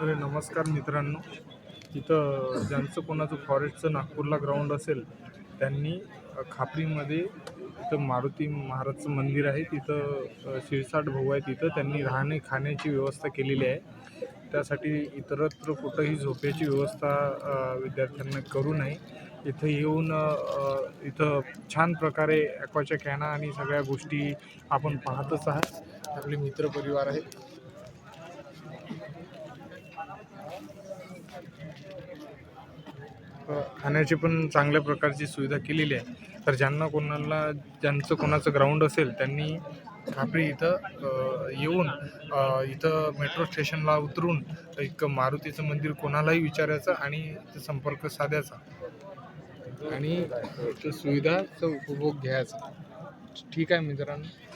अरे नमस्कार मित्रांनो. इथं ज्यांचं कोणाचं फॉरेस्टचं नागपूरला ग्राउंड असेल त्यांनी खापरीमध्ये इथं मारुती महाराजचं मंदिर आहे. तिथं शिरसाट भाऊ आहे तिथं. त्यांनी राहणे खाण्याची व्यवस्था केलेली आहे. त्यासाठी इतरत्र कुठंही झोपेची व्यवस्था विद्यार्थ्यांना करू नये. इथं येऊन इथं छान प्रकारे ॲक्वाच्या कॅना आणि सगळ्या गोष्टी आपण पाहतच आहात. आपले मित्रपरिवार आहेत. खाण्याची पण चांगल्या प्रकारची सुविधा केलेली आहे. तर ज्यांना कोणाला ज्यांचं कोणाचं ग्राउंड असेल त्यांनी खापरी इथं येऊन इथं मेट्रो स्टेशनला उतरून एक मारुतीचं मंदिर कोणालाही विचारायचं आणि संपर्क साधायचा. आणि सुविधाचा उपभोग घ्यायचा. ठीक आहे मित्रांनो.